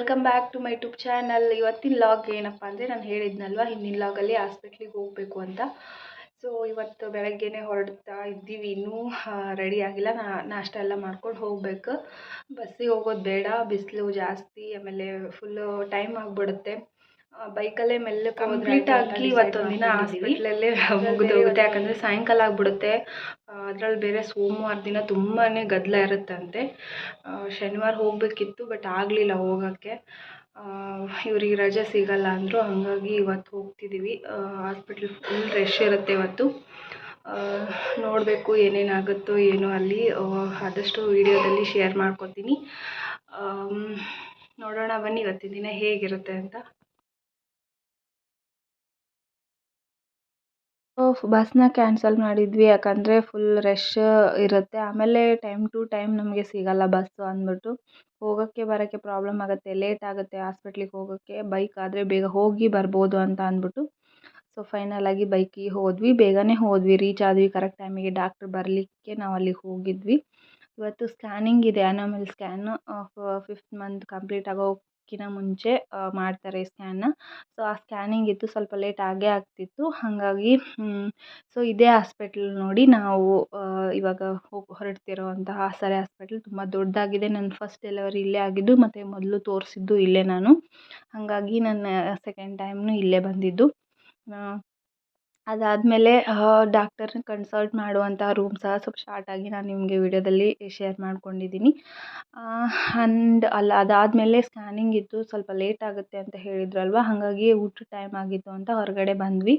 Welcome back to my YouTube channel ಇವತ್ತಿನ log ಏನಪ್ಪ ಅಂದರೆ ನಾನು ಹೇಳಿದ್ನಲ್ವ, ಹಿಂದಿನ ಲಾಗಲ್ಲಿ ಹಾಸ್ಪಿಟ್ಲಿಗೆ ಹೋಗಬೇಕು ಅಂತ. ಸೊ ಇವತ್ತು ಬೆಳಗ್ಗೆನೇ ಹೊರಡ್ತಾ ಇದ್ದೀವಿ. ಇನ್ನೂ ರೆಡಿ ಆಗಿಲ್ಲ. ನಾ, ನಾಷ್ಟ ಎಲ್ಲ ಮಾಡ್ಕೊಂಡು ಹೋಗ್ಬೇಕು. ಬಸ್ಸಿಗೆ ಹೋಗೋದು ಬೇಡ. ಬಿಸಿಲು ಜಾಸ್ತಿ, ಆಮೇಲೆ ಫುಲ್ಲು ಟೈಮ್ ಆಗಿಬಿಡುತ್ತೆ. ಬೈಕಲ್ಲೇ ಮೆಲ್ಲ ಕಂಪ್ಲೀಟ್ ಆಗಿ ಇವತ್ತೊಂದು ದಿನ ಹಾಸ್ಪಿಟ್ಲಲ್ಲೇ ಮುಗಿದೋಗುತ್ತೆ ಯಾಕಂದರೆ ಸಾಯಂಕಾಲ ಆಗಿಬಿಡುತ್ತೆ. ಅದರಲ್ಲಿ ಬೇರೆ ಸೋಮವಾರ ದಿನ ತುಂಬಾ ಗದ್ದಲ ಇರುತ್ತಂತೆ ಶನಿವಾರ ಹೋಗಬೇಕಿತ್ತು ಬಟ್ ಆಗಲಿಲ್ಲ ಹೋಗೋಕ್ಕೆ. ಇವ್ರಿಗೆ ರಜೆ ಸಿಗಲ್ಲ ಅಂದರು ಹಾಗಾಗಿ ಇವತ್ತು ಹೋಗ್ತಿದ್ದೀವಿ ಹಾಸ್ಪಿಟ್ಲ್ ಫುಲ್ ರಶ್ ಇರುತ್ತೆ ಇವತ್ತು. ನೋಡಬೇಕು ಏನೇನಾಗುತ್ತೋ ಏನೋ ಅಲ್ಲಿ. ಆದಷ್ಟು ವಿಡಿಯೋದಲ್ಲಿ ಶೇರ್ ಮಾಡ್ಕೊತೀನಿ. ನೋಡೋಣ ಬನ್ನಿ ಇವತ್ತಿನ ದಿನ ಹೇಗಿರುತ್ತೆ ಅಂತ. ಬಸ್ನ ಕ್ಯಾನ್ಸಲ್ ಮಾಡಿದ್ವಿ. ಯಾಕಂದರೆ ಫುಲ್ ರಶ್ ಇರುತ್ತೆ. ಆಮೇಲೆ ಟೈಮ್ ಟು ಟೈಮ್ ನಮಗೆ ಸಿಗಲ್ಲ ಬಸ್ಸು ಅಂದ್ಬಿಟ್ಟು. ಹೋಗೋಕ್ಕೆ, ಬರೋಕ್ಕೆ ಪ್ರಾಬ್ಲಮ್ ಆಗುತ್ತೆ. ಲೇಟ್ ಆಗುತ್ತೆ ಹಾಸ್ಪಿಟ್ಲಿಗೆ ಹೋಗೋಕ್ಕೆ. ಬೈಕ್ ಆದರೆ ಬೇಗ ಹೋಗಿ ಬರ್ಬೋದು ಅಂತ ಅಂದ್ಬಿಟ್ಟು. ಸೊ ಫೈನಲಾಗಿ ಬೈಕಿಗೆ ಹೋದ್ವಿ. ಬೇಗನೆ ಹೋದ್ವಿ. ರೀಚ್ ಆದ್ವಿ ಕರೆಕ್ಟ್ ಟೈಮಿಗೆ ಡಾಕ್ಟ್ರ್ ಬರಲಿಕ್ಕೆ ನಾವು ಅಲ್ಲಿಗೆ ಹೋಗಿದ್ವಿ. ಇವತ್ತು ಸ್ಕ್ಯಾನಿಂಗ್ ಇದೆ. Anomaly scan fifth month complete ಆಗೋ ಕಿನ್ನ ಮುಂಚೆ ಮಾಡ್ತಾರೆ ಸ್ಕ್ಯಾನ್ನ ಸೊ, ಆ ಸ್ಕ್ಯಾನಿಂಗ್ ಇತ್ತು ಸ್ವಲ್ಪ ಲೇಟ್ ಆಗೇ ಆಗ್ತಿತ್ತು. ಹಾಗಾಗಿ ಸೊ, ಇದೇ ಹಾಸ್ಪಿಟ್ಲ್ ನೋಡಿ ನಾವು ಇವಾಗ ಹೋಗಿ, ಹೊರಡ್ತಿರೋವಂತಹ ಆಸರೆ ಹಾಸ್ಪಿಟ್ಲ್ ತುಂಬ ದೊಡ್ಡದಾಗಿದೆ. ನನ್ನ ಫಸ್ಟ್ ಡೆಲಿವರಿ ಇಲ್ಲೇ ಆಗಿದ್ದು, ಮತ್ತು ಮೊದಲು ತೋರಿಸಿದ್ದು ಇಲ್ಲೇ ನಾನು. ಹಾಗಾಗಿ ನನ್ನ ಸೆಕೆಂಡ್ ಟೈಮ್ನು ಇಲ್ಲೇ ಬಂದಿದ್ದು. ಅದಾದಮೇಲೆ ಡಾಕ್ಟರ್ನ ಕನ್ಸಲ್ಟ್ ಮಾಡುವಂಥ ರೂಮ್ ಸಹ ಸ್ವಲ್ಪ ಶಾರ್ಟಾಗಿ ನಾನು ನಿಮಗೆ ವೀಡಿಯೋದಲ್ಲಿ ಶೇರ್ ಮಾಡ್ಕೊಂಡಿದ್ದೀನಿ. ಆ್ಯಂಡ್ ಅಲ್ಲಿ, ಅದಾದಮೇಲೆ ಸ್ಕ್ಯಾನಿಂಗ್ ಇತ್ತು ಸ್ವಲ್ಪ ಲೇಟ್ ಆಗುತ್ತೆ ಅಂತ ಹೇಳಿದ್ರಲ್ವ? ಹಾಗಾಗಿ ಊಟದ ಟೈಮ್ ಆಗಿತ್ತು ಅಂತ ಹೊರಗಡೆ ಬಂದ್ವಿ.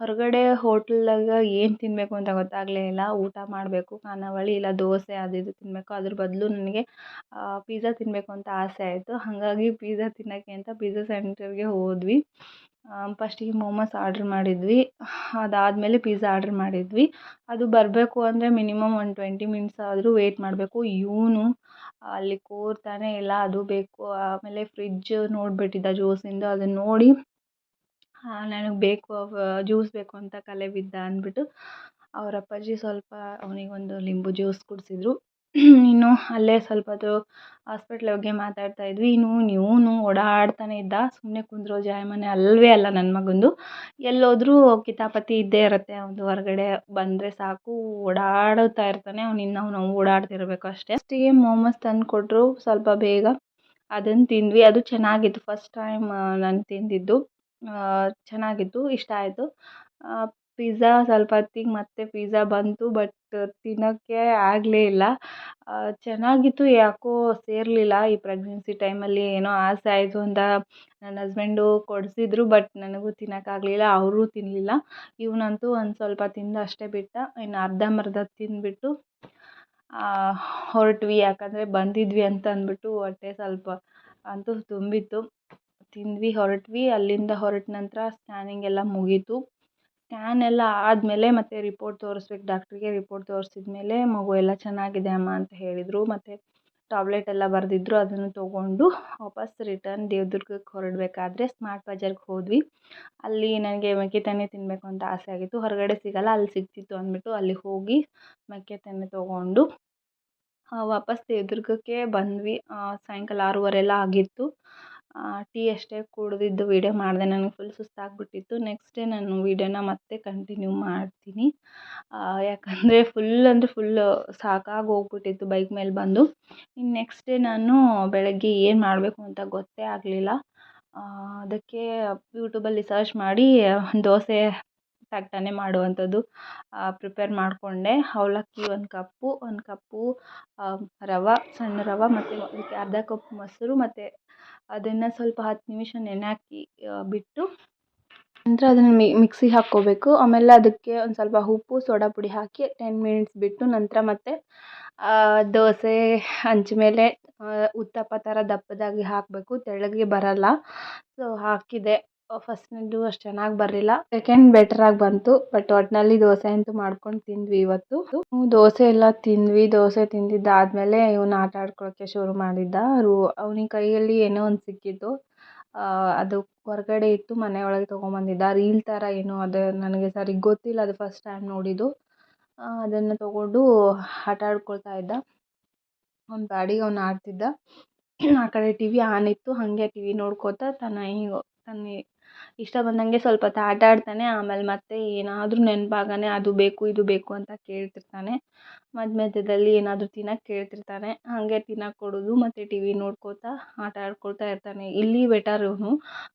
ಹೊರಗಡೆ ಹೋಟೆಲ್ದಾಗ ಏನು ತಿನ್ನಬೇಕು ಅಂತ ಗೊತ್ತಾಗಲೇ ಇಲ್ಲ. ಊಟ ಮಾಡಬೇಕು, ಖಾನಾವಳಿ ಇಲ್ಲ, ದೋಸೆ ಅದು ಇದು ತಿನ್ನಬೇಕು ಅದ್ರ ಬದಲು ನನಗೆ ಪಿಝಾ ತಿನ್ನಬೇಕು ಅಂತ ಆಸೆ ಆಯಿತು. ಹಾಗಾಗಿ ಪಿಝಾ ತಿನ್ನೋಕ್ಕೆ ಅಂತ ಪಿಝಾ ಸೆಂಟರ್ಗೆ ಹೋದ್ವಿ. ಫಸ್ಟಿಗೆ ಮೋಮೋಸ್ ಆರ್ಡ್ರ್ ಮಾಡಿದ್ವಿ. ಅದಾದಮೇಲೆ ಪಿಝಾ ಆರ್ಡ್ರ್ ಮಾಡಿದ್ವಿ. ಅದು ಬರಬೇಕು ಅಂದರೆ ಮಿನಿಮಮ್ ಒಂದು ಟ್ವೆಂಟಿ ಮಿನಿಟ್ಸ್ ಆದರೂ ವೇಯ್ಟ್ ಮಾಡಬೇಕು. ಇವನು ಅಲ್ಲಿ ಕೂರ್ತಾನೆ ಇಲ್ಲ ಅದು ಬೇಕು. ಆಮೇಲೆ ಫ್ರಿಜ್ ನೋಡಿಬಿಟ್ಟಿದ್ದ ಜ್ಯೂಸಿಂದು ಅದನ್ನು ನೋಡಿ ನನಗೆ ಬೇಕು ಜ್ಯೂಸ್ ಬೇಕು ಅಂತ ಕಲೆ ಬಿದ್ದ ಅಂದ್ಬಿಟ್ಟು, ಅವರ ಅಪ್ಪಾಜಿ ಸ್ವಲ್ಪ ಅವನಿಗೊಂದು ಲಿಂಬು ಜ್ಯೂಸ್ ಕುಡಿಸಿದ್ರು. ಇನ್ನು ಅಲ್ಲೇ ಸ್ವಲ್ಪ ಹೊತ್ತು ಹಾಸ್ಪಿಟ್ಲ್ ಬಗ್ಗೆ ಮಾತಾಡ್ತಾ ಇದ್ವಿ. ಇನ್ನು ಇವನು ಓಡಾಡ್ತಾನೆ ಇದ್ದ. ಸುಮ್ಮನೆ ಕುಂದ್ರೋ ಜಾಯಮಾನೆ ಅಲ್ಲವೇ ಅಲ್ಲ ನನ್ನ ಮಗಂದು. ಎಲ್ಲೋದ್ರೂ ಕಿತಾಪತಿ ಇದ್ದೇ ಇರುತ್ತೆ. ಅವನು ಹೊರಗಡೆ ಬಂದರೆ ಸಾಕು. ಓಡಾಡುತ್ತಾ ಇರ್ತಾನೆ. ಅವ್ನು ಇನ್ನು ಅವನು ಓಡಾಡ್ತಿರಬೇಕು ಅಷ್ಟೇ. ಫಸ್ಟಿಗೆ ಮೋಮೋಸ್ ತಂದು ಕೊಟ್ಟರು ಸ್ವಲ್ಪ ಬೇಗ ಅದನ್ನು ತಿಂದ್ವಿ. ಅದು ಚೆನ್ನಾಗಿತ್ತು. ಫಸ್ಟ್ ಟೈಮ್ ನಾನು ತಿಂದಿದ್ದು. ಚೆನ್ನಾಗಿತ್ತು. ಇಷ್ಟ ಆಯಿತು. ಪಿಝಾ ಸ್ವಲ್ಪ ಹೊತ್ತಿಗೆ ಮತ್ತೆ ಪಿಝಾ ಬಂತು ಬಟ್ ತಿನ್ನೋಕ್ಕೆ ಆಗಲೇ ಇಲ್ಲ. ಚೆನ್ನಾಗಿತ್ತು, ಯಾಕೋ ಸೇರಲಿಲ್ಲ. ಈ ಪ್ರೆಗ್ನೆನ್ಸಿ ಟೈಮಲ್ಲಿ ಏನೋ ಆಸೆ ಆಯಿತು ಅಂತ ನನ್ನ ಹಸ್ಬೆಂಡು ಕೊಡಿಸಿದ್ರು ಬಟ್ ನನಗೂ ತಿನ್ನೋಕ್ಕಾಗಲಿಲ್ಲ ಅವರೂ ತಿನ್ನಲಿಲ್ಲ ಇವನಂತೂ ಒಂದು ಸ್ವಲ್ಪ ತಿಂದು ಅಷ್ಟೇ ಬಿಟ್ಟ, ಇನ್ನು ಅರ್ಧಂಬರ್ಧ ತಿಂದುಬಿಟ್ಟು ಹೊರಟ್ವಿ. ಯಾಕಂದರೆ ಬಂದಿದ್ವಿ ಅಂತ ಅಂದ್ಬಿಟ್ಟು ಹೊಟ್ಟೆ ಸ್ವಲ್ಪ ಅಂತೂ ತುಂಬಿತ್ತು. ತಿಂದ್ವಿ, ಹೊರಟ್ವಿ. ಅಲ್ಲಿಂದ ಹೊರಟ ನಂತರ ಸ್ಕ್ಯಾನಿಂಗ್ ಎಲ್ಲ ಮುಗೀತು. ಸ್ಕ್ಯಾನ್ ಎಲ್ಲ ಆದಮೇಲೆ ಮತ್ತೆ ರಿಪೋರ್ಟ್ ತೋರಿಸ್ಬೇಕು, ಡಾಕ್ಟ್ರಿಗೆ ರಿಪೋರ್ಟ್ ತೋರಿಸಿದ ಮೇಲೆ ಮಗು ಎಲ್ಲ ಚೆನ್ನಾಗಿದೆ ಅಮ್ಮ ಅಂತ ಹೇಳಿದರು. ಮತ್ತು ಟ್ಯಾಬ್ಲೆಟ್ ಎಲ್ಲ ಬರೆದಿದ್ರು, ಅದನ್ನು ತೊಗೊಂಡು ವಾಪಸ್ ರಿಟರ್ನ್ ದೇವದುರ್ಗಕ್ಕೆ ಹೊರಡಬೇಕಾದ್ರೆ ಸ್ಮಾರ್ಟ್ ಬಜಾರ್ಗೆ ಹೋದ್ವಿ. ಅಲ್ಲಿ ನನಗೆ ಮೆಕ್ಕೆತೆನೆ ತಿನ್ನಬೇಕು ಅಂತ ಆಸೆ ಆಗಿತ್ತು. ಹೊರಗಡೆ ಸಿಗಲ್ಲ, ಅಲ್ಲಿ ಸಿಗ್ತಿತ್ತು ಅಂದ್ಬಿಟ್ಟು ಅಲ್ಲಿ ಹೋಗಿ ಮೆಕ್ಕೆತೆನೆ ತೊಗೊಂಡು ವಾಪಸ್ ದೇವದುರ್ಗಕ್ಕೆ ಬಂದ್ವಿ. ಸಾಯಂಕಾಲ ಆರೂವರೆ ಎಲ್ಲ ಆಗಿತ್ತು. ಟೀ ಅಷ್ಟೇ ಕುಡಿದಿದ್ದು ವೀಡಿಯೋ ಮಾಡಿದೆ. ನನಗೆ ಫುಲ್ ಸುಸ್ತಾಗಿಬಿಟ್ಟಿತ್ತು. ನೆಕ್ಸ್ಟ್ ಡೇ ನಾನು ವೀಡಿಯೋನ ಮತ್ತೆ ಕಂಟಿನ್ಯೂ ಮಾಡ್ತೀನಿ. ಯಾಕಂದರೆ ಫುಲ್ ಅಂದರೆ ಫುಲ್ ಸಾಕಾಗಿ ಹೋಗ್ಬಿಟ್ಟಿತ್ತು ಬೈಕ್ ಮೇಲೆ ಬಂದು. ಇನ್ನು ನೆಕ್ಸ್ಟ್ ಡೇ ನಾನು ಬೆಳಗ್ಗೆ ಏನು ಮಾಡಬೇಕು ಅಂತ ಗೊತ್ತೇ ಆಗಲಿಲ್ಲ. ಅದಕ್ಕೆ ಯೂಟ್ಯೂಬಲ್ಲಿ ಸರ್ಚ್ ಮಾಡಿ ದೋಸೆ ತಟ್ಟನೆ ಮಾಡುವಂಥದ್ದು ಪ್ರಿಪೇರ್ ಮಾಡಿಕೊಂಡೆ. ಅವಲಕ್ಕಿ ಒಂದು ಕಪ್ಪು ಒಂದು ಕಪ್ಪು ರವೆ, ಸಣ್ಣ ರವೆ ಮತ್ತು ಅದಕ್ಕೆ ಅರ್ಧ ಕಪ್ ಮೊಸರು ಮತ್ತು ಅದನ್ನು ಸ್ವಲ್ಪ ಹತ್ತು ನಿಮಿಷ ನೆನೆ ಹಾಕಿ ಬಿಟ್ಟು ನಂತರ ಅದನ್ನು ಮಿಕ್ಸಿಗೆ ಹಾಕ್ಕೋಬೇಕು. ಆಮೇಲೆ ಅದಕ್ಕೆ ಒಂದು ಸ್ವಲ್ಪ ಉಪ್ಪು, ಸೋಡಾ ಪುಡಿ ಹಾಕಿ ಟೆನ್ ಮಿನಿಟ್ಸ್ ಬಿಟ್ಟು ನಂತರ ಮತ್ತೆ ದೋಸೆ ಹಂಚ ಮೇಲೆ ಉತ್ತಪ್ಪ ಥರ ದಪ್ಪದಾಗಿ ಹಾಕಬೇಕು. ತೆಳ್ಳಗೆ ಬರಲ್ಲ. ಸೊ ಹಾಕಿದೆ. ಫಸ್ಟ್ನೇದು ಅಷ್ಟು ಚೆನ್ನಾಗಿ ಬರಲಿಲ್ಲ. ಸೆಕೆಂಡ್ ಬೆಟ್ರಾಗಿ ಬಂತು ಬಟ್ ಒಟ್ಟಿನಲ್ಲಿ ದೋಸೆ ಅಂತೂ ಮಾಡ್ಕೊಂಡು ತಿಂದ್ವಿ ಇವತ್ತು. ದೋಸೆ ಎಲ್ಲ ತಿಂದ್ವಿ. ದೋಸೆ ತಿಂದಿದ್ದಾದಮೇಲೆ ಇವನು ಆಟ ಆಡ್ಕೊಳ್ಳೋಕ್ಕೆ ಶುರು ಮಾಡಿದ್ದ. ರೂ, ಅವನಿಗೆ ಕೈಯಲ್ಲಿ ಏನೋ ಒಂದು ಸಿಕ್ಕಿತ್ತು. ಅದು ಹೊರಗಡೆ ಇತ್ತು, ಮನೆ ಒಳಗೆ ತೊಗೊಂಬಂದಿದ್ದ. ರೀಲ್ ಥರ ಏನೋ ಅದು, ನನಗೆ ಸರಿ ಗೊತ್ತಿಲ್ಲ, ಅದು ಫಸ್ಟ್ ಟೈಮ್ ನೋಡಿದ್ದು. ಅದನ್ನು ತಗೊಂಡು ಆಟ ಆಡ್ಕೊಳ್ತಾ ಇದ್ದ. ಅವ್ನ ಬ್ಯಾಡಿಗೆ ಅವ್ನು ಆಡ್ತಿದ್ದ. ಆ ಕಡೆ ಟಿ ವಿ ಆನ್ ಇತ್ತು, ಹಾಗೆ ಟಿ ವಿ ನೋಡ್ಕೋತಾ, ತನ್ನ ಹಿಂಗೆ, ತನ್ನ ಇಷ್ಟ ಬಂದಂಗೆ ಸ್ವಲ್ಪ ಹೊತ್ತು ಆಟ ಆಡ್ತಾನೆ, ಆಮೇಲೆ ಮತ್ತೆ ಏನಾದರೂ ನೆನಪಾಗಾನೆ ಅದು ಬೇಕು, ಇದು ಬೇಕು ಅಂತ ಕೇಳ್ತಿರ್ತಾನೆ. ಮಧ್ಯ ಮಧ್ಯದಲ್ಲಿ ಏನಾದರೂ ತಿನ್ನಕ್ಕೆ ಕೇಳ್ತಿರ್ತಾನೆ. ಹಾಗೆ ತಿನ್ನಕ್ಕೆ ಕೊಡೋದು, ಮತ್ತು ಟಿ ವಿ ನೋಡ್ಕೋತಾ, ಆಟ ಆಡ್ಕೊಳ್ತಾ ಇರ್ತಾನೆ. ಇಲ್ಲಿ ಬೆಟರ್ ಇವನು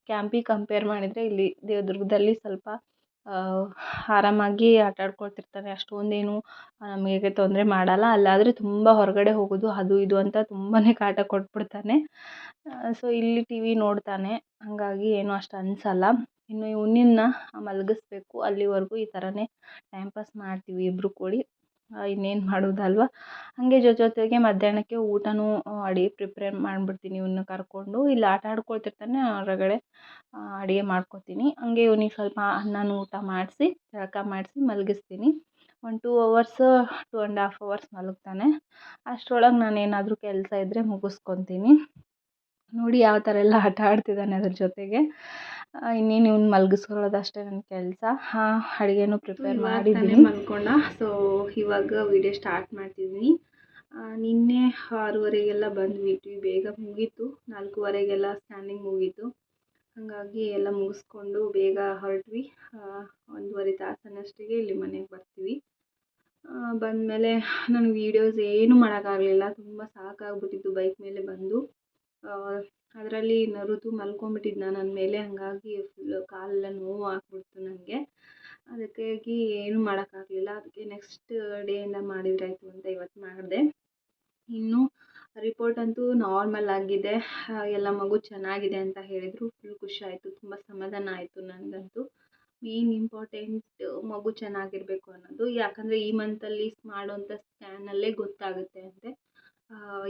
ಕ್ಯಾಂಪಿಗೆ ಕಂಪೇರ್ ಮಾಡಿದರೆ ಇಲ್ಲಿ ದೇವದುರ್ಗದಲ್ಲಿ ಸ್ವಲ್ಪ ಆರಾಮಾಗಿ ಆಟಾಡ್ಕೊಳ್ತಿರ್ತಾರೆ. ಅಷ್ಟೊಂದೇನು ನಮಗೆ ತೊಂದರೆ ಮಾಡಲ್ಲ. ಅಲ್ಲಾದರೆ ತುಂಬ ಹೊರಗಡೆ ಹೋಗೋದು, ಅದು ಇದು ಅಂತ ತುಂಬಾ ಕಾಟ ಕೊಟ್ಬಿಡ್ತಾನೆ. ಸೊ ಇಲ್ಲಿ ಟಿ ವಿ ನೋಡ್ತಾನೆ. ಹಾಗಾಗಿ ಏನು ಅಷ್ಟು ಅನಿಸಲ್ಲ. ಇನ್ನು ಇವ್ನನ್ನ ಮಲಗಿಸ್ಬೇಕು. ಅಲ್ಲಿವರೆಗೂ ಈ ಥರನೇ ಟೈಮ್ ಪಾಸ್ ಮಾಡ್ತೀವಿ ಇಬ್ಬರು ಕೂಡಿ. ಇನ್ನೇನು ಮಾಡೋದಲ್ವ? ಹಾಗೆ ಜೊತೆ ಜೊತೆಗೆ ಮಧ್ಯಾಹ್ನಕ್ಕೆ ಊಟನೂ ಅಡಿ ಪ್ರಿಪ್ರೇರ್ ಮಾಡ್ಬಿಡ್ತೀನಿ ಇವನ್ನ ಕರ್ಕೊಂಡು. ಇಲ್ಲಿ ಆಟ ಆಡ್ಕೊಳ್ತಿರ್ತಾನೆ, ಹೊರಗಡೆ ಅಡುಗೆ ಮಾಡ್ಕೊತೀನಿ. ಹಂಗೆ ಇವ್ನಿಗೆ ಸ್ವಲ್ಪ ಅನ್ನನೂ ಊಟ ಮಾಡಿಸಿ ಜಳಕ ಮಾಡಿಸಿ ಮಲಗಿಸ್ತೀನಿ. ಒಂದು two hours two and half hours ಮಲಗ್ತಾನೆ. ಅಷ್ಟರೊಳಗೆ ನಾನು ಏನಾದರೂ ಕೆಲಸ ಇದ್ದರೆ ಮುಗಿಸ್ಕೊತೀನಿ. ನೋಡಿ ಯಾವ ಥರ ಎಲ್ಲ ಆಟ ಆಡ್ತಿದ್ದಾನೆ ಅದ್ರ ಜೊತೆಗೆ. ಇನ್ನೇನು ಇವ್ನ ಮಲಗಿಸ್ಕೊಳ್ಳೋದು ಅಷ್ಟೇ ನನ್ನ ಕೆಲಸ. ಹಾಂ ಅಡುಗೆನೂ ಪ್ರಿಪೇರ್ ಮಾಡಿದ್ದೀನಿ. ಮಲ್ಕೊಂಡ. ಸೊ ಇವಾಗ ವಿಡಿಯೋ ಸ್ಟಾರ್ಟ್ ಮಾಡ್ತಿದ್ದೀನಿ. ನಿನ್ನೆ ಆರೂವರೆಗೆಲ್ಲ ಬಂದುಬಿಟ್ವಿ. ಬೇಗ ಮುಗೀತು. ನಾಲ್ಕೂವರೆಗೆಲ್ಲ ಸ್ಟ್ಯಾಂಡಿಂಗ್ ಮುಗೀತು. ಹಾಗಾಗಿ ಎಲ್ಲ ಮುಗಿಸ್ಕೊಂಡು ಬೇಗ ಹೊರಟ್ವಿ. ಒಂದೂವರೆ ತಾಸನ್ನಷ್ಟಿಗೆ ಇಲ್ಲಿ ಮನೆಗೆ ಬರ್ತೀವಿ. ಬಂದಮೇಲೆ ನಾನು ವೀಡಿಯೋಸ್ ಏನೂ ಮಾಡೋಕ್ಕಾಗಲಿಲ್ಲ ತುಂಬ ಸಾಕಾಗ್ಬಿಟ್ಟಿತ್ತು. ಬೈಕ್ ಮೇಲೆ ಬಂದು. ಅದರಲ್ಲಿ ಋತು ನಾನು ನನ್ನ ಮೇಲೆ, ಹಾಗಾಗಿ ಫುಲ್ ಕಾಲೆಲ್ಲ ನೋವು ಆಗಿಬಿಡ್ತು ನನಗೆ ಅದಕ್ಕಾಗಿ ಏನೂ ಮಾಡೋಕ್ಕಾಗ್ಲಿಲ್ಲ. ಅದಕ್ಕೆ ನೆಕ್ಸ್ಟ್ ಡೇಯಿಂದ ಮಾಡಿದ್ರಾಯಿತು ಅಂತ ಇವತ್ತು ಮಾಡಿದೆ. ಇನ್ನು ರಿಪೋರ್ಟ್ ಅಂತೂ ನಾರ್ಮಲ್ ಆಗಿದೆ. ಎಲ್ಲ ಮಗು ಚೆನ್ನಾಗಿದೆ ಅಂತ ಹೇಳಿದರು. ಫುಲ್ ಖುಷಿ ಆಯಿತು. ತುಂಬ ಸಮಾಧಾನ ಆಯಿತು ನನಗಂತೂ ಮೇನ್ ಇಂಪಾರ್ಟೆಂಟ್ ಮಗು ಚೆನ್ನಾಗಿರಬೇಕು ಅನ್ನೋದು. ಯಾಕಂದರೆ ಈ ಮಂತಲ್ಲಿ ಮಾಡುವಂಥ ಸ್ಕ್ಯಾನಲ್ಲೇ ಗೊತ್ತಾಗುತ್ತೆ ಅಂತೆ.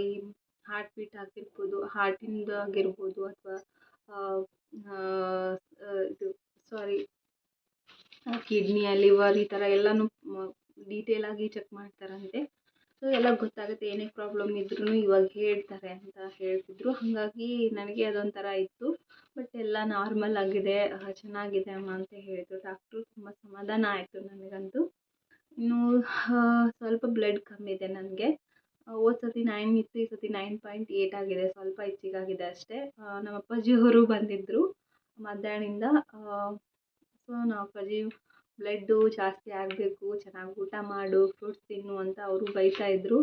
ಈ ಹಾರ್ಟ್ ಬೀಟ್ ಆಗಿರ್ಬೋದು ಹಾರ್ಟಿಂದು ಆಗಿರ್ಬೋದು ಅಥವಾ ಇದು ಸಾರಿ ಕಿಡ್ನಿ ಲಿವರ್ ಈ ಥರ ಎಲ್ಲನೂ ಡೀಟೇಲಾಗಿ ಚೆಕ್ ಮಾಡ್ತಾರಂತೆ. ಸೊ ಎಲ್ಲ ಗೊತ್ತಾಗುತ್ತೆ, ಏನೇ ಪ್ರಾಬ್ಲಮ್ ಇದ್ರೂ ಇವಾಗ ಹೇಳ್ತಾರೆ ಅಂತ ಹೇಳ್ತಿದ್ರು. ಹಾಗಾಗಿ ನನಗೆ ಅದೊಂಥರ ಇತ್ತು. ಬಟ್ ಎಲ್ಲ ನಾರ್ಮಲ್ ಆಗಿದೆ ಚೆನ್ನಾಗಿದೆ ಅಮ್ಮ ಅಂತ ಹೇಳಿದ್ರು. ಡಾಕ್ಟ್ರು ತುಂಬ ಸಮಾಧಾನ ಆಯಿತು ನನಗಂತೂ. ಇನ್ನು ಸ್ವಲ್ಪ ಬ್ಲಡ್ ಕಮ್ಮಿ ಇದೆ ನನಗೆ. ಹೋದ ನೈನ್ ಇತ್ತು, ಈ ಸತಿ ನೈನ್ ಪಾಯಿಂಟ್ ಏಯ್ಟ್ ಆಗಿದೆ, ಸ್ವಲ್ಪ ಹೆಚ್ಚಿಗಾಗಿದೆ ಅಷ್ಟೇ. ನಮ್ಮ ಅಪ್ಪಾಜಿ ಅವರು ಬಂದಿದ್ದರು ಮಧ್ಯಾಹ್ನದಿಂದ. ಸೊ ನಮ್ಮ ಅಪ್ಪಾಜಿ ಬ್ಲಡ್ಡು ಜಾಸ್ತಿ ಆಗಬೇಕು, ಚೆನ್ನಾಗಿ ಊಟ ಮಾಡು ಫ್ರೂಟ್ಸ್ ತಿನ್ನು ಅಂತ ಅವರು ಬೈತಾ ಇದ್ದರು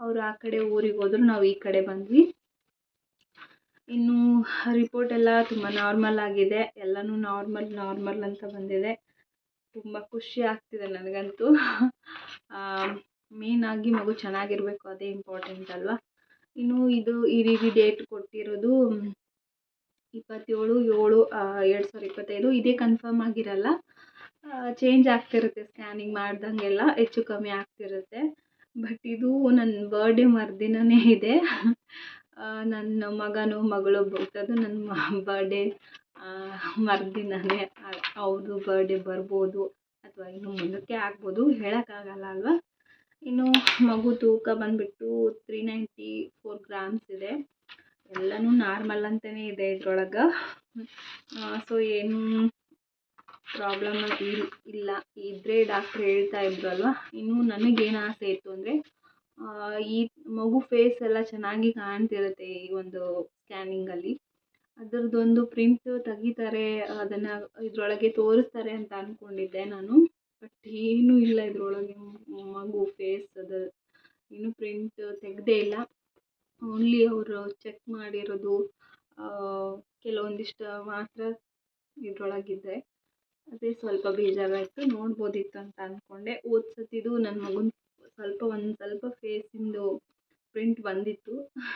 ಅವರು ಆ ಕಡೆ ಊರಿಗೆ ಹೋದ್ರು, ನಾವು ಈ ಕಡೆ ಬಂದ್ವಿ. ಇನ್ನು ರಿಪೋರ್ಟ್ ಎಲ್ಲ ತುಂಬ ನಾರ್ಮಲ್ ಆಗಿದೆ, ಎಲ್ಲನೂ ನಾರ್ಮಲ್ ನಾರ್ಮಲ್ ಅಂತ ಬಂದಿದೆ. ತುಂಬ ಖುಷಿ ಆಗ್ತಿದೆ ನನಗಂತೂ. ಮೇಯ್ನಾಗಿ ಮಗು ಚೆನ್ನಾಗಿರಬೇಕು, ಅದೇ ಇಂಪಾರ್ಟೆಂಟ್ ಅಲ್ವಾ? ಇನ್ನು ಇದು ಈ ರೀತಿ ಡೇಟ್ ಕೊಟ್ಟಿರೋದು ಇಪ್ಪತ್ತೇಳು, ಏಳು ಎರಡು ಸಾವಿರದ ಇಪ್ಪತ್ತೈದು. ಇದೇ ಕನ್ಫರ್ಮ್ ಆಗಿರಲ್ಲ. ಚೇಂಜ್ ಆಗ್ತಿರುತ್ತೆ ಸ್ಕ್ಯಾನಿಂಗ್ ಮಾಡ್ದಂಗೆಲ್ಲ, ಹೆಚ್ಚು ಕಮ್ಮಿ ಆಗ್ತಿರುತ್ತೆ. ಬಟ್ ಇದು ನನ್ನ ಬರ್ಡೇ ಮರುದಿನನೇ ಇದೆ. ನನ್ನ ಮಗನು ಮಗಳು ಬರ್ತದ್ದು ನನ್ನ ಬರ್ಡೇ ಮರುದಿನನೇ. ಅವ್ರದ್ದು ಬರ್ಡೇ ಬರ್ಬೋದು, ಅಥವಾ ಇನ್ನು ಮುಂದಕ್ಕೆ ಆಗ್ಬೋದು. ಹೇಳೋಕ್ಕಾಗಲ್ಲ ಅಲ್ವಾ? ಇನ್ನು ಮಗು ತೂಕ ಬಂದುಬಿಟ್ಟು ತ್ರೀ ನೈಂಟಿ ಫೋರ್ ಗ್ರಾಮ್ಸ್ ಇದೆ. ಎಲ್ಲನೂ ನಾರ್ಮಲ್ ಅಂತಲೇ ಇದೆ ಇದರೊಳಗೆ. ಸೊ ಏನು ಪ್ರಾಬ್ಲಮ್ ಇಲ್ಲ. ಇದ್ದರೆ ಡಾಕ್ಟ್ರ್ ಹೇಳ್ತಾ ಇದ್ರು ಅಲ್ವಾ? ಇನ್ನು ನನಗೇನು ಆಸೆ ಇತ್ತು ಅಂದರೆ ಈ ಮಗು ಫೇಸ್ ಎಲ್ಲ ಚೆನ್ನಾಗಿ ಕಾಣ್ತಿರುತ್ತೆ ಈ ಒಂದು ಸ್ಕ್ಯಾನಿಂಗಲ್ಲಿ ಅದರದ್ದೊಂದು ಪ್ರಿಂಟ್ ತೆಗಿತಾರೆ, ಅದನ್ನು ಇದರೊಳಗೆ ತೋರಿಸ್ತಾರೆ ಅಂತ ಅಂದ್ಕೊಂಡಿದ್ದೆ ನಾನು. ಬಟ್ ಏನೂ ಇಲ್ಲ ಇದರೊಳಗೆ. ಮಗು ಫೇಸ್ ಅದು. ಇನ್ನೂ ಪ್ರಿಂಟ್ ತೆಗೆದೇ ಇಲ್ಲ. ಓನ್ಲಿ ಅವರು ಚೆಕ್ ಮಾಡಿರೋದು ಕೆಲವೊಂದಿಷ್ಟು ಮಾತ್ರ ಇದರೊಳಗಿದೆ ಅದೇ ಸ್ವಲ್ಪ ಬೇಜಾರಾಯಿತು. ನೋಡ್ಬೋದಿತ್ತು ಅಂತ ಅಂದ್ಕೊಂಡೆ ಹೋದ ಸತಿದು ನನ್ನ ಮಗನ ಸ್ವಲ್ಪ ಒಂದು ಸ್ವಲ್ಪ ಫೇಸಿಂದು ಪ್ರಿಂಟ್ ಬಂದಿತ್ತು.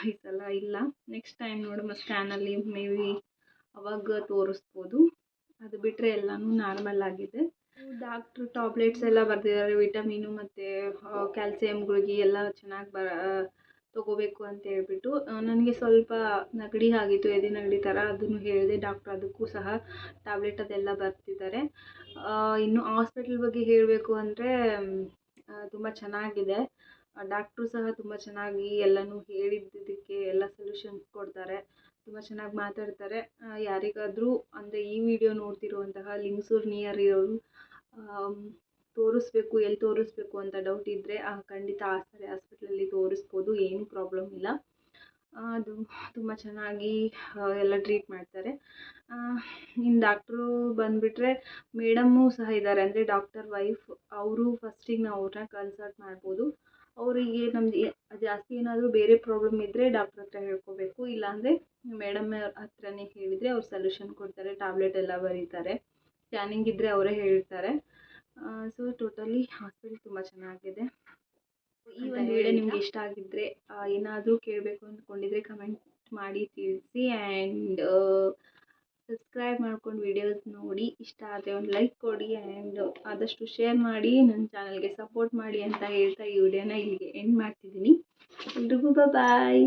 ಈ ಸಲ ಇಲ್ಲ. ನೆಕ್ಸ್ಟ್ ಟೈಮ್ ನೋಡಮ್ಮ ಸ್ಕ್ಯಾನಲ್ಲಿ ಮೇ ಬಿ ಅವಾಗ ತೋರಿಸ್ಬೋದು. ಅದು ಬಿಟ್ಟರೆ ಎಲ್ಲನೂ ನಾರ್ಮಲ್ ಆಗಿದೆ. ಡಾಕ್ಟ್ರು ಟ್ಯಾಬ್ಲೆಟ್ಸ್ ಎಲ್ಲ ಬರೆದಿದ್ದಾರೆ, ವಿಟಮಿನು ಮತ್ತು ಕ್ಯಾಲ್ಸಿಯಂ, ಗುಳಿಗೆ ಎಲ್ಲ ಚೆನ್ನಾಗಿ ಬರ ತೊಗೋಬೇಕು ಅಂತ ಹೇಳ್ಬಿಟ್ಟು ನನಗೆ ಸ್ವಲ್ಪ ನೆಗಡಿ ಆಗಿತ್ತು, ಎದೆ ನೆಗಡಿ ಥರ ಅದನ್ನು ಹೇಳಿದೆ, ಡಾಕ್ಟ್ರ್ ಅದಕ್ಕೂ ಸಹ ಟ್ಯಾಬ್ಲೆಟ್ ಅದೆಲ್ಲ ಬರ್ತಿದ್ದಾರೆ ಇನ್ನು ಹಾಸ್ಪಿಟಲ್ ಬಗ್ಗೆ ಹೇಳಬೇಕು ಅಂದರೆ ತುಂಬ ಚೆನ್ನಾಗಿದೆ. ಡಾಕ್ಟ್ರು ಸಹ ತುಂಬ ಚೆನ್ನಾಗಿ ಎಲ್ಲನೂ ಹೇಳಿದ್ದಕ್ಕೆ ಎಲ್ಲ ಸೊಲ್ಯೂಷನ್ಸ್ ಕೊಡ್ತಾರೆ, ತುಂಬ ಚೆನ್ನಾಗಿ ಮಾತಾಡ್ತಾರೆ. ಯಾರಿಗಾದರೂ ಅಂದರೆ ಈ ವಿಡಿಯೋ ನೋಡ್ತಿರುವಂತಹ ಲಿಂಗಸೂರು ನಿಯರ್ ಇರೋರು ತೋರಿಸ್ಬೇಕು, ಎಲ್ಲಿ ತೋರಿಸ್ಬೇಕು ಅಂತ ಡೌಟ್ ಇದ್ದರೆ ಖಂಡಿತ ಆಸ್ಪತ್ರೆ ಹಾಸ್ಪಿಟ್ಲಲ್ಲಿ ತೋರಿಸ್ಬೋದು, ಏನೂ ಪ್ರಾಬ್ಲಮ್ ಇಲ್ಲ. ಅದು ತುಂಬ ಚೆನ್ನಾಗಿ ಎಲ್ಲ ಟ್ರೀಟ್ ಮಾಡ್ತಾರೆ. ಇನ್ನು ಡಾಕ್ಟ್ರು ಬಂದುಬಿಟ್ರೆ ಮೇಡಮ್ಮು ಸಹ ಇದ್ದಾರೆ. ಅಂದರೆ ಡಾಕ್ಟರ್ ವೈಫ್ ಅವರು ಫಸ್ಟಿಗೆ ನಾವು ಅವ್ರನ್ನ ಕನ್ಸಲ್ಟ್ ಮಾಡ್ಬೋದು. ಅವರಿಗೆ ನಮ್ದು ಜಾಸ್ತಿ ಏನಾದರೂ ಬೇರೆ ಪ್ರಾಬ್ಲಮ್ ಇದ್ದರೆ ಡಾಕ್ಟ್ರ್ ಹತ್ರ ಹೇಳ್ಕೋಬೇಕು. ಇಲ್ಲಾಂದರೆ ಮೇಡಮ್ ಹತ್ರನೇ ಹೇಳಿದರೆ ಅವ್ರು ಸಲ್ಯೂಷನ್ ಕೊಡ್ತಾರೆ ಟ್ಯಾಬ್ಲೆಟ್ ಎಲ್ಲ ಬರೀತಾರೆ. ಸ್ಕ್ಯಾನಿಂಗ್ ಇದ್ದರೆ ಅವರೇ ಹೇಳ್ತಾರೆ. ಸೊ ಟೋಟಲಿ ಹಾಸ್ಪಿಟಲ್ ತುಂಬ ಚೆನ್ನಾಗಿದೆ. ಈ ಒಂದು ವಿಡಿಯೋ ನಿಮ್ಗೆ ಇಷ್ಟ ಆಗಿದ್ದರೆ ಏನಾದರೂ ಕೇಳಬೇಕು ಅಂದ್ಕೊಂಡಿದ್ರೆ ಕಮೆಂಟ್ ಮಾಡಿ ತಿಳಿಸಿ ಆ್ಯಂಡ್ ಸಬ್ಸ್ಕ್ರೈಬ್ ಮಾಡ್ಕೊಂಡು ವಿಡಿಯೋಸ್ ನೋಡಿ. ಇಷ್ಟ ಆದರೆ ಒಂದು ಲೈಕ್ ಕೊಡಿ ಆ್ಯಂಡ್ ಆದಷ್ಟು ಶೇರ್ ಮಾಡಿ ನನ್ನ ಚಾನಲ್ಗೆ ಸಪೋರ್ಟ್ ಮಾಡಿ ಅಂತ ಹೇಳ್ತಾ ಈ ವಿಡಿಯೋನ ಇಲ್ಲಿಗೆ ಎಂಡ್ ಮಾಡ್ತಿದ್ದೀನಿ. ಎಲ್ರಿಗೂ ಬಾಯ್